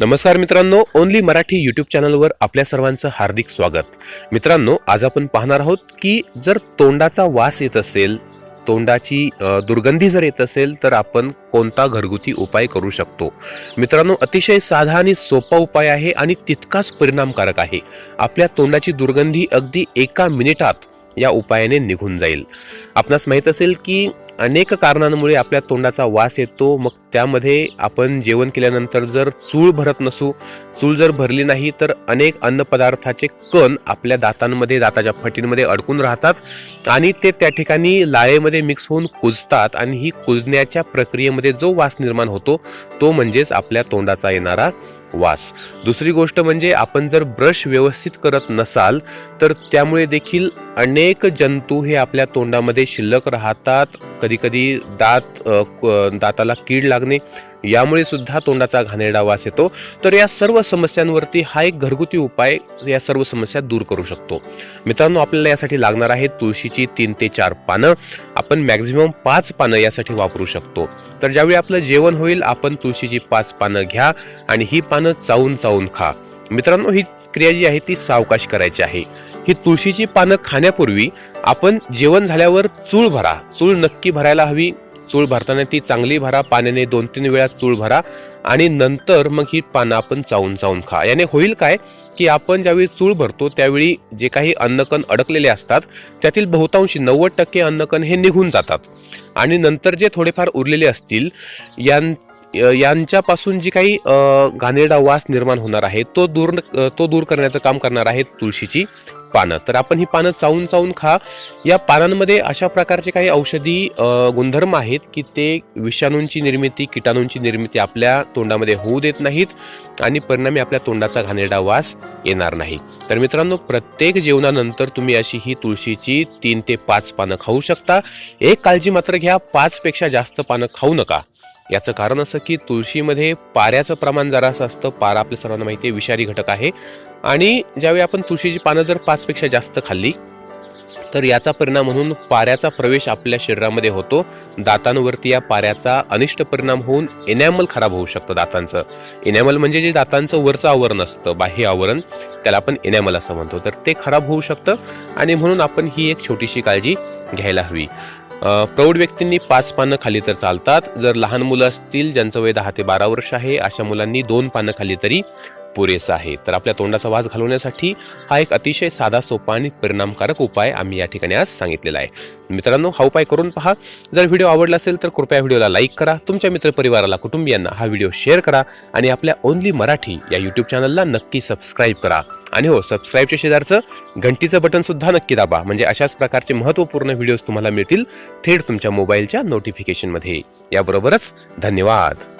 नमस्कार मित्रांनो only Marathi YouTube चॅनलवर आपल्या सर्वांचं हार्दिक स्वागत. मित्रांनो आज आपण पाहणार आहोत की जर तोंडाचा वास येत असेल तोंडाची दुर्गंधी जर येत असेल तर आपण कोणता घरगुती उपाय करू शकतो? मित्रांनो अतिशय साधा आणि सोपा उपाय आहे आणि तितकाच परिणामकारक आहे. आपल्या तोंडाची दुर्गंधी अगदी एका मिनिटात या उपायाने निघून जाईल. आपणास माहीत असेल की अनेक कारणांमुळे आपल्या तोंडाचा वास येतो. मग त्यामध्ये आपण जेवण केल्यानंतर जर चूळ भरत नसू चूळ जर भरली नाही तर अनेक अन्नपदार्थाचे कण आपल्या दातांमध्ये दाताच्या फटींमध्ये अडकून राहतात आणि ते त्या ठिकाणी लाळेमध्ये मिक्स होऊन कुजतात आणि ही कुजण्याच्या प्रक्रियेमध्ये जो वास निर्माण होतो तो म्हणजेच आपल्या तोंडाचा येणारा वास. दुसरी गोष्ट म्हणजे आपण जर ब्रश व्यवस्थित करत नसाल तर त्यामुळे देखील अनेक जंतू हे आपल्या तोंडामध्ये शिल्लक राहतात. कधीकधी दात दाताला कीड लागणे यामुळे सुद्धा तोंडाचा घाणेरडा वास येतो. तर या सर्व समस्यांवरती हा एक घरगुती उपाय या सर्व समस्या दूर करू शकतो. मित्रांनो आपल्याला यासाठी लागणार आहे तुळशीची तीन ते चार पानं. आपण मॅक्झिमम पाच पानं यासाठी वापरू शकतो. तर ज्यावेळी आपलं जेवण होईल आपण तुळशीची पाच पानं घ्या आणि ही पानं चावून चावून खा. मित्रांनो ही क्रिया जी आहे ती सावकाश करायची आहे. ही तुळशीची पानं खाण्यापूर्वी आपण जेवण झाल्यावर चूळ भरा. चूळ नक्की भरायला हवी. चूळ भरताना ती चांगली भरा. पाण्याने दोन तीन वेळा चूळ भरा आणि नंतर मग ही पानं आपण चावून चावून खा. याने होईल काय? की आपण ज्यावेळी चूळ भरतो त्यावेळी जे काही अन्नकण अडकलेले असतात त्यातील बहुतांशी नव्वद टक्के अन्नकण हे निघून जातात. आणि नंतर जे थोडेफार उरलेले असतील यां यांच्यापासून जी काही घाणेरडा वास निर्माण होणार आहे तो दूर तो दूर करण्याचं काम करणार आहे तुळशीची पानं. तर आपण ही पानं चावून चावून खा. या पानांमध्ये अशा प्रकारचे काही औषधी गुणधर्म आहेत की ते विषाणूंची निर्मिती किटाणूंची निर्मिती आपल्या तोंडामध्ये होऊ देत नाहीत आणि परिणामी आपल्या तोंडाचा घाणेरडा वास येणार नाही. तर मित्रांनो प्रत्येक जेवणानंतर तुम्ही अशी ही तुळशीची तीन ते पाच पानं खाऊ शकता. एक काळजी मात्र घ्या पाचपेक्षा जास्त पानं खाऊ नका. याचं कारण असं की तुळशीमध्ये पाऱ्याचं प्रमाण जरासं असतं. पारा आपल्या सर्वांना माहिती आहे विषारी घटक आहे. आणि ज्यावेळी आपण तुळशीची पानं जर पाचपेक्षा जास्त खाल्ली तर याचा परिणाम म्हणून पाऱ्याचा प्रवेश आपल्या शरीरामध्ये होतो. दातांवरती या पाऱ्याचा अनिष्ट परिणाम होऊन एनॅमल खराब होऊ शकतं दातांचं. एनॅमल म्हणजे जे दातांचं वरचं आवरण असतं बाह्य आवरण त्याला आपण एनॅमल असं म्हणतो. तर ते खराब होऊ शकतं आणि म्हणून आपण ही एक छोटीशी काळजी घ्यायला हवी. प्रौढ व्यक्तींनी पाच पानं खाली तर चालतात. जर लहान मुलं असतील ज्यांचं वय दहा ते बारा वर्ष आहे अशा मुलांनी दोन पानं खाली तरी पुरेसा आहे. तर आपल्या तोंडाचा वास घालवण्यासाठी हा एक अतिशय साधा सोपा आणि परिणामकारक उपाय आम्ही या ठिकाणी आज सांगितलेला आहे. मित्रांनो हा उपाय करून पहा. जर व्हिडिओ आवडला असेल तर कृपया व्हिडिओला लाईक करा. तुमच्या मित्रपरिवाराला कुटुंबियांना हा व्हिडिओ शेअर करा आणि आपल्या ओनली मराठी या यूट्यूब चॅनलला नक्की सबस्क्राईब करा. आणि हो सबस्क्राईबच्या शेजारचं घंटीचं बटन सुद्धा नक्की दाबा. म्हणजे अशाच प्रकारचे महत्त्वपूर्ण व्हिडिओज तुम्हाला मिळतील थेट तुमच्या मोबाईलच्या नोटिफिकेशनमध्ये. याबरोबरच धन्यवाद.